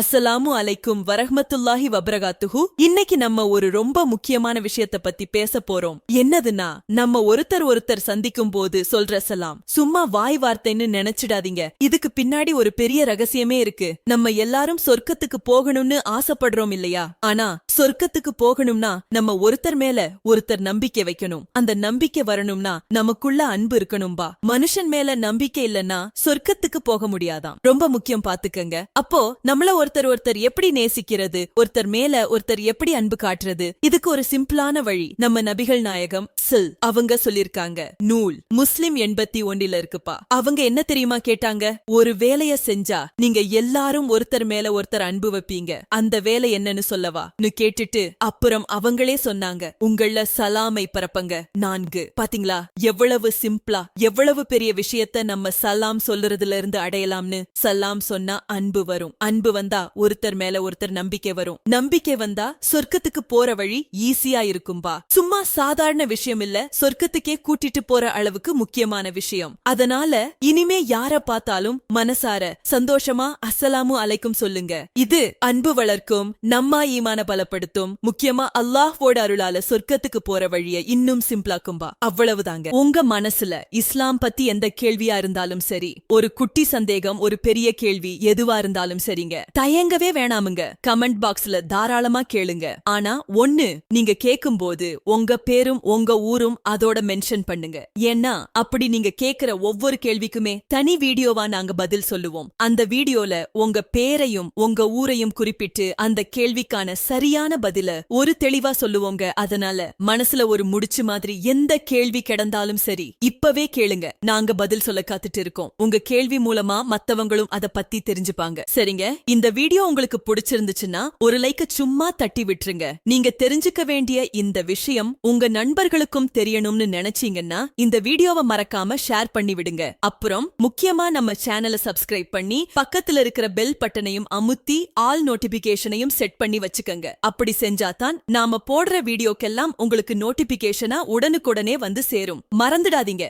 அஸ்ஸலாமு அலைக்கும் வரஹ்மத்துல்லாஹி வபரகாத்துஹு. இன்னைக்கு நம்ம ஒரு ரொம்ப முக்கியமான விஷயத்த பத்தி பேச போறோம். என்னதுன்னா நம்ம ஒருத்தர் ஒருத்தர் சந்திக்கும் போது சொல்ற சலாம். சும்மா வாய் வார்த்தைன்னு நினைச்சிடாதீங்க. இதுக்கு பின்னாடி ஒரு பெரிய ரகசியமே இருக்கு. நம்ம எல்லாரும் சொர்க்கத்துக்கு போகணும்னு ஆசைப்படுறோம் இல்லையா? ஆனா சொர்க்கத்துக்கு போகணும்னா நம்ம ஒருத்தர் மேல ஒருத்தர் நம்பிக்கை வைக்கணும். அந்த நம்பிக்கை வரணும்னா நமக்குள்ள அன்பு இருக்கணும்பா மனுஷன் மேல நம்பிக்கை இல்லைன்னா சொர்க்கத்துக்கு போக முடியாதாம். ரொம்ப முக்கியம் பாத்துக்கங்க. அப்போ நம்மள ஒருத்தர் ஒருத்தர் எப்படி நேசிக்கிறது ஒருத்தர் மேல ஒருத்தர் எப்படி அன்பு காட்டுறது இதுக்கு ஒரு சிம்பிளான வழி. நம்ம நபிகள் நாயகம் சில் அவங்க சொல்லிருக்காங்க. நூல் முஸ்லிம் எண்பத்தி ஒன்றில இருக்குப்பா. அவங்க என்ன தெரியுமா கேட்டாங்க? ஒரு வேலைய செஞ்சா நீங்க எல்லாரும் ஒருத்தர் மேல ஒருத்தர் அன்பு வைப்பீங்க. அந்த வேலை என்னன்னு சொல்லவா? கேட்டுட்டு அப்புறம் அவங்களே சொன்னாங்க உங்கள சலாமை பரப்பங்க. நான்கு. பாத்தீங்களா? எவ்வளவு சிம்பிளா எவ்வளவு பெரிய விஷயத்த நம்ம சலாம் சொல்றதுல இருந்து அடையலாம்னு சலாம் சொன்னா அன்பு வரும். அன்பு வந்தா ஒருத்தர் மேல ஒருத்தர் நம்பிக்கை வரும். நம்பிக்கை வந்தா சொர்க்கத்துக்கு போற வழி ஈஸியா இருக்கும்பா சும்மா சாதாரண விஷயம் இல்ல சொர்க்கத்துக்கே கூட்டிட்டு போற அளவுக்கு முக்கியமான விஷயம். அதனால இனிமே யார பார்த்தாலும் மனசார சந்தோஷமா அஸ்ஸலாமு அலைக்கும் சொல்லுங்க. இது அன்பு வளர்க்கும் நம்மா ஈமான பல பலப்படுத்தும் முக்கியமா அல்லாஹ்வோட அருளால சொர்க்கத்துக்கு போற வழிய இன்னும் சிம்பிளாக்கும்பா அவ்வளவுதாங்க. உங்க மனசுல இஸ்லாம் பத்தி எந்த கேள்வியா இருந்தாலும் சரி ஒரு குட்டி சந்தேகம் ஒரு பெரிய கேள்வி எதுவா இருந்தாலும் சரிங்க. தயங்கவே வேணாமுங்க. கமெண்ட் பாக்ஸ்ல தாராளமா கேளுங்க. ஆனா ஒண்ணு நீங்க கேக்கும்போது உங்க பேரும் உங்க ஊரும் அதோட மென்ஷன் பண்ணுங்க. ஏன்னா அப்படி நீங்க கேக்குற ஒவ்வொரு கேள்விக்குமே தனி வீடியோவா நாங்க பதில் சொல்லுவோம். அந்த வீடியோல உங்க பேரையும் உங்க ஊரையும் குறிப்பிட்டு அந்த கேள்விக்கான சரியா சரியான பதில ஒரு தெளிவா சொல்லுவோங்க. அதனால மனசுல ஒரு முடிச்சு மாதிரி எந்த கேள்வி கிடந்தாலும் சரி இப்பவே கேளுங்க. நாங்க பதில் சொல்ல காத்துட்டு இருக்கோம். உங்க கேள்வி மூலமா மத்தவங்களும் அத பத்தி தெரிஞ்சுப்பாங்க. சரிங்க? இந்த வீடியோ உங்களுக்கு பிடிச்சிருந்துச்சுன்னா ஒரு லைக்க சும்மா தட்டி விட்டுருங்க. நீங்க தெரிஞ்சுக்க வேண்டிய இந்த விஷயம் உங்க நண்பர்களுக்கும் தெரியணும்னு நினைச்சீங்கன்னா இந்த வீடியோவை மறக்காம ஷேர் பண்ணி விடுங்க. அப்புறம் முக்கியமா நம்ம சேனலை சப்ஸ்கிரைப் பண்ணி பக்கத்துல இருக்கிற பெல் பட்டனையும் அமுத்தி ஆல் நோட்டிபிகேஷனையும் செட் பண்ணி வச்சுக்கங்க. அப்படி செஞ்சாதான் நாம போடுற வீடியோக்கெல்லாம் உங்களுக்கு நோட்டிபிகேஷனா உடனுக்குடனே வந்து சேரும். மறந்துடாதீங்க.